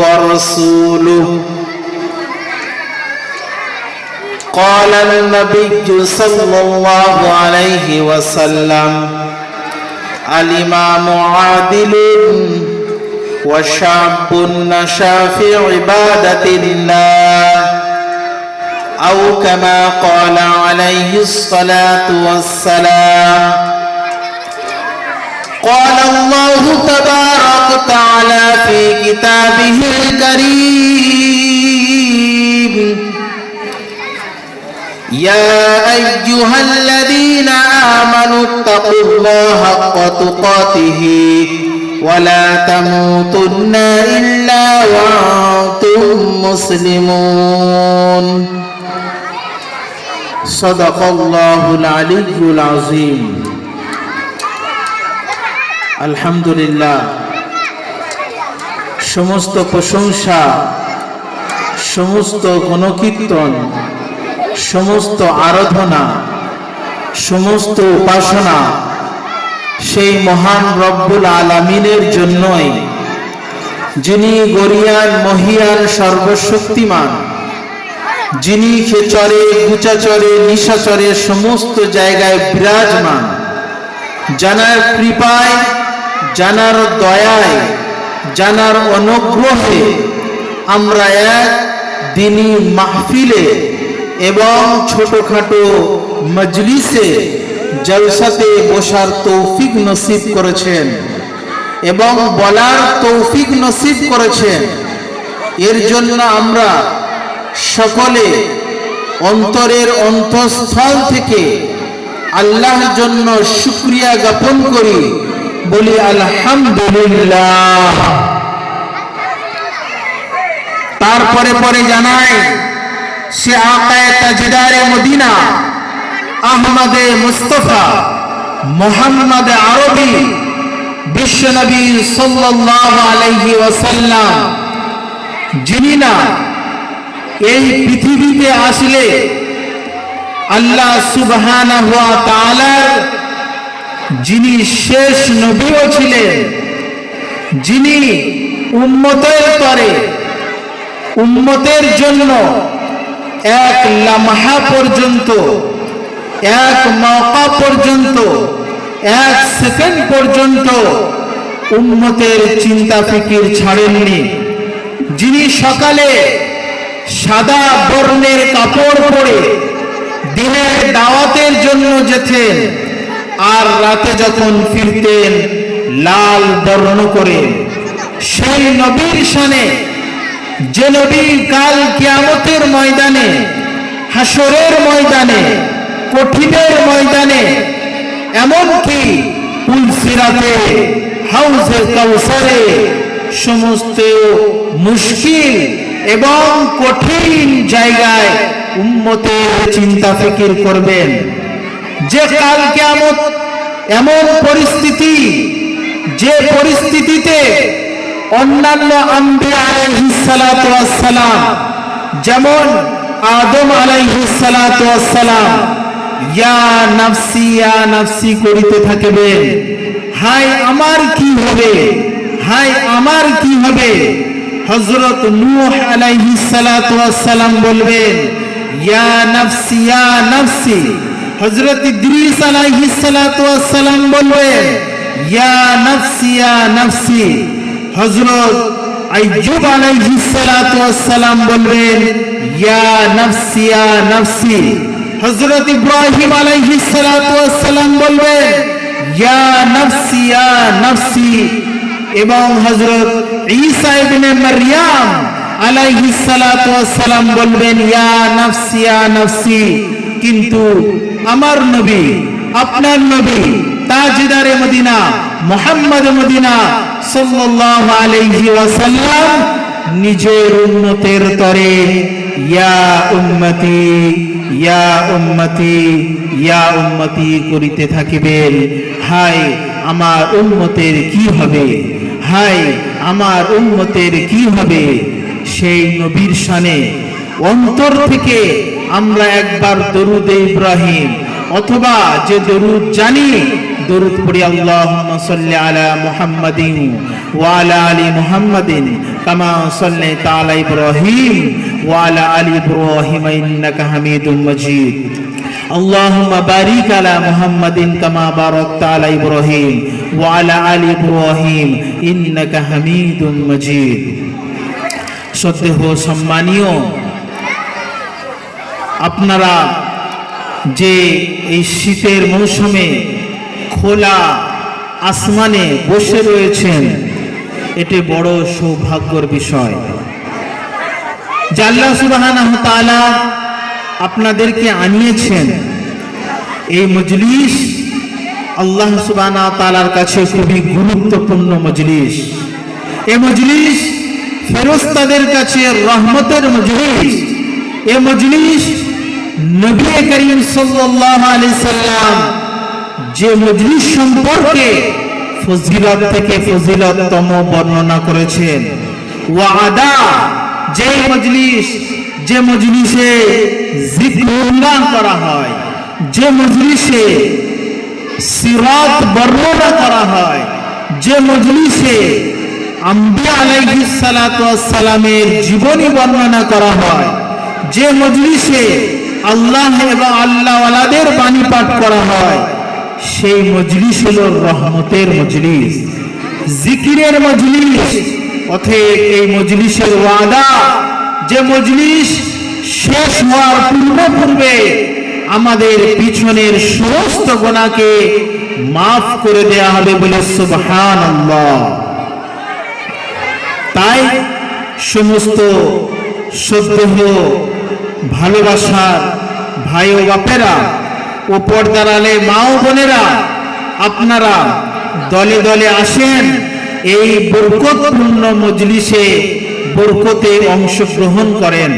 ورسوله. قال النبي صلى الله عليه وسلم الإمام عادل وشعب نشا في عبادة الله أو كما قال عليه الصلاة والسلام قال الله تبارك تعالى في كتابه الكريم يا أيها الذين آمنوا اتقوا الله حق تقاته ولا تموتن إلا وأنتم مسلمون صدق الله العلي العظيم الحمد لله সমস্ত প্রশংসা, সমস্ত গণকীর্তন, সমস্ত আরাধনা, সমস্ত উপাসনা সেই মহান রব্বুল আলামিনের জন্যই, যিনি গরিয়ান মহিয়ান সর্বশক্তিমান, যিনি খেচরে, গুচাচরে, নিশাচরে সমস্ত জায়গায় বিরাজমান জানার কৃপায় জানার দয়ায় জানার অনুগ্রহে আমরা এক দিনী মাহফিলে এবং ছোটখাটো মজলিসে জলসাতে বসার তৌফিক নসিব করেছেন এবং বলার তৌফিক নসিব করেছেন। এর জন্য আমরা সকলে অন্তরের অন্তঃস্থল থেকে আল্লাহর জন্য শুক্রিয়া জ্ঞাপন করি। বলি আলহামদুলিল্লাহ। তারপরে পরে জানাই, সে আকায় তাজদারে মদিনা, আহমদে মুস্তফা, মোহাম্মদ আরবি, বিশ্বনবী সাল্লাল্লাহু আলাইহি ওয়াসাল্লাম। যিনি না, এই পৃথিবীতে আসলে আল্লাহ সুবহানাহু ওয়া তাআলার যিনি শেষ নবীও ছিলেন, যিনি উম্মতের তরে, উম্মতের জন্য এক লামহা পর্যন্ত, এক মৌকা পর্যন্ত, এক সেকেন্ড পর্যন্ত উম্মতের চিন্তা ফিকির ছাড়েননি। যিনি সকালে সাদা বর্ণের কাপড় পরে দিনের দাওয়াতের জন্য যেতেন আর রাতে যখন ফিরতেন, লাল বর্ণ করে, সেই নবীর সানে যে নবী কাল কিয়ামতের ময়দানে হাসরের ময়দানে, কঠিনের ময়দানে, এমনকি পুলসিরাতে হাউসে কাউসারে, সমস্ত মুশকিল এবং কঠিন জায়গায় উম্মতের চিন্তা ফিকির করবেন। যে কাল কেমন এমন পরিস্থিতি, যে পরিস্থিতিতে অন্যান্য আম্বিয়া আলাইহিসসালাম যেমন আদম আলাইহিসসালাম ইয়া নাফসি নাফসি করিতে থাকবেন। হাই আমার কি হবে? হাই আমার কি হবে? হযরত নূহ আলাইহিসসালাম বলবেন, ইয়া নাফসি ইয়া নাফসি। হযরত ইদ্রিস আলাইহিসসালাম বলবেন ইয়া নাফসি ইয়া নাফসি। হযরত আইয়ুব আলাইহিস সালাতু ওয়াস সালাম বলবেন ইয়া নাফসি ইয়া নাফসি। হযরত ইব্রাহিম আলাইহিস সালাতু ওয়াস সালাম বলবেন ইয়া নাফসি ইয়া নাফসি। এবং হযরত ঈসা ইবনে মারইয়াম আলাইহিস সালাতু ওয়াস সালাম বলবেন, ইয়া নাফসি ইয়া নাফসি। কিন্তু আমার নবী, আপনার নবী, তাজদারে মদিনা, মোহাম্মদ মদিনা সাল্লাল্লাহু আলাইহি ওয়াসাল্লাম নিজের উম্মতের তরে, ইয়া উম্মতি ইয়া উম্মতি ইয়া উম্মতি করিতে থাকিবেন। হাই আমার উম্মতের কি হবে? হাই আমার উম্মতের কি হবে? সেই নবীর শানে অন্তর থেকে আমরা একবার দরুদ ইব্রাহিম অথবা যে দরুদ জানি দরুদ পড়ি আল্লাহুম্মা সাল্লি আলা মুহাম্মাদিন ওয়া আলা আলি মুহাম্মাদিন কামা সাল্লাইতা আলা ইব্রাহিম ওয়া আলা আলি ইব্রাহিম ইন্নাকা হামিদুম মাজিদ اللهم بارك على محمد كما باركت على ابراهيم وعلى ال ابراهيم انك حميد مجيد সদ্দেহ সম্মানীয় আপনারা যে এই শীতের মৌসুমে খোলা আসমানে বসে রয়েছেন, এটি বড় সৌভাগ্যর বিষয়। জাল্লা সুবাহানাহু তাআলা আপনাদেরকে আনিয়েছেন, এই মজলিস আল্লাহ সুবহানাহু তালার কাছে খুবই গুরুত্বপূর্ণ মজলিস। এ মজলিস ফেরেশতাদের কাছে রহমতের মজলিস। এ মজলিস নবী করিম সাল্লাল্লাহু আলাইহি সাল্লাম যে মজলিস সম্পর্কে ফজিলত থেকে ফজিলততম বর্ণনা করেছেন। ওয়াদা, যে মজলিস, যে মজলিসে জিক্রুল্লাহ করা হয়, যে মজলিসে সিরাত বর্ণনা করা হয়, যে মজলিসে আম্বিয়া আলাইহিস সালাতু ওয়াস সালামের জীবনী বর্ণনা করা হয়, যে মজলিসে আল্লাহ এবং আল্লাহওয়ালাদের বাণী পাঠ করা হয়। সেই মজলিস হল রহমতের মজলিস, জিকিরের মজলিস। অতএব এই মজলিসের ওয়াদা, যে মজলিস শেষ হওয়ার পূর্ব পূর্বে আমাদের পিছনের সমস্ত গোনাকে মাফ করে দেয়া হবে বলে সুবহান তাই সমস্ত সদ্যহ ভালোবাসার ভাই ও বাপেরা ও পর্দার আলে মা ও বোনেরা, আপনারা দলে দলে আসেন এই বরকতপূর্ণ মজলিসে বরকতে অংশগ্রহণ করেন।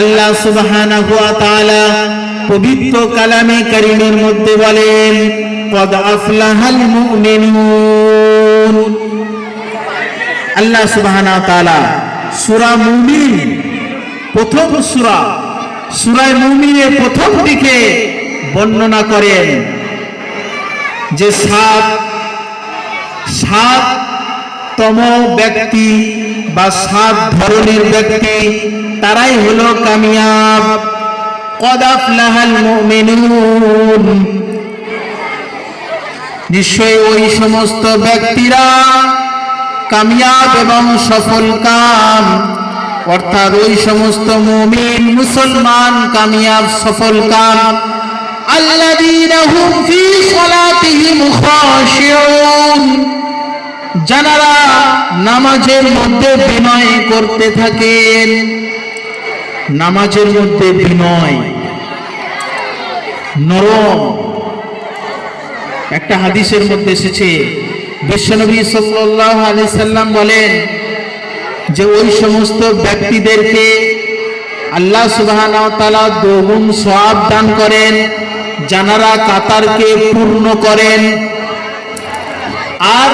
আল্লাহ সুবহানাহু ওয়া তাআলা পবিত্র কালামে কারীমের মধ্যে বলেন, কদ আফলাহাল মুমিনুন। আল্লাহ সুবহানাহু ওয়া তাআলা সূরা মুমিন, প্রথম সূরা সূরা মুমিনের প্রথম দিকে বর্ণনা করেন যে সাত, সাততম ব্যক্তি বা সাত ধরনের ব্যক্তি, তারাই হলো কামিয়াব। কদাফ লাহাল মুমিনুন। নিশ্চয় ওই সমস্ত ব্যক্তিরা কামিয়াব এবং সফল কাম অর্থাৎ ওই সমস্ত মুমিন মুসলমান কামিয়াব সফল কাম। আল্লাযীনা হুম ফি সালাতিহিম খাশিউন। যারা নামাজের মধ্যে বিনয় করতে থাকেন। নামাজের মধ্যে বিনয়। নরম। একটা হাদিসের মধ্যে এসেছে বিশ্বনবী সাল্লাল্লাহু আলাইহি সাল্লাম বলেন যে ওই সমস্ত ব্যক্তিদেরকে আল্লাহ ওয়া তাআলা দ্বিগুণ দান করেন যারা কাতারকে পূর্ণ করেন। আর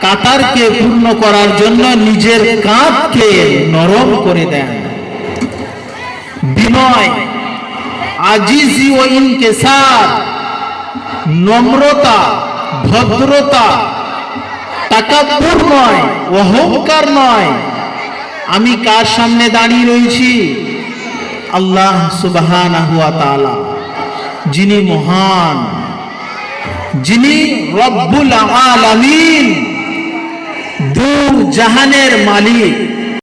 কাতারকে পূর্ণ করার জন্য নিজের কাঁধকে নরম করে দেন। বিনয়, আজিজি ও ইনকেসার, নম্রতা, ভদ্রতা টাকাপুর নয়, অহংকার নয়। আমি কার সামনে দাঁড়িয়ে রয়েছি? আল্লাহ তাআলা, যিনি মহান, যিনি রব্বুল আলামিন দু জাহানের মালিক।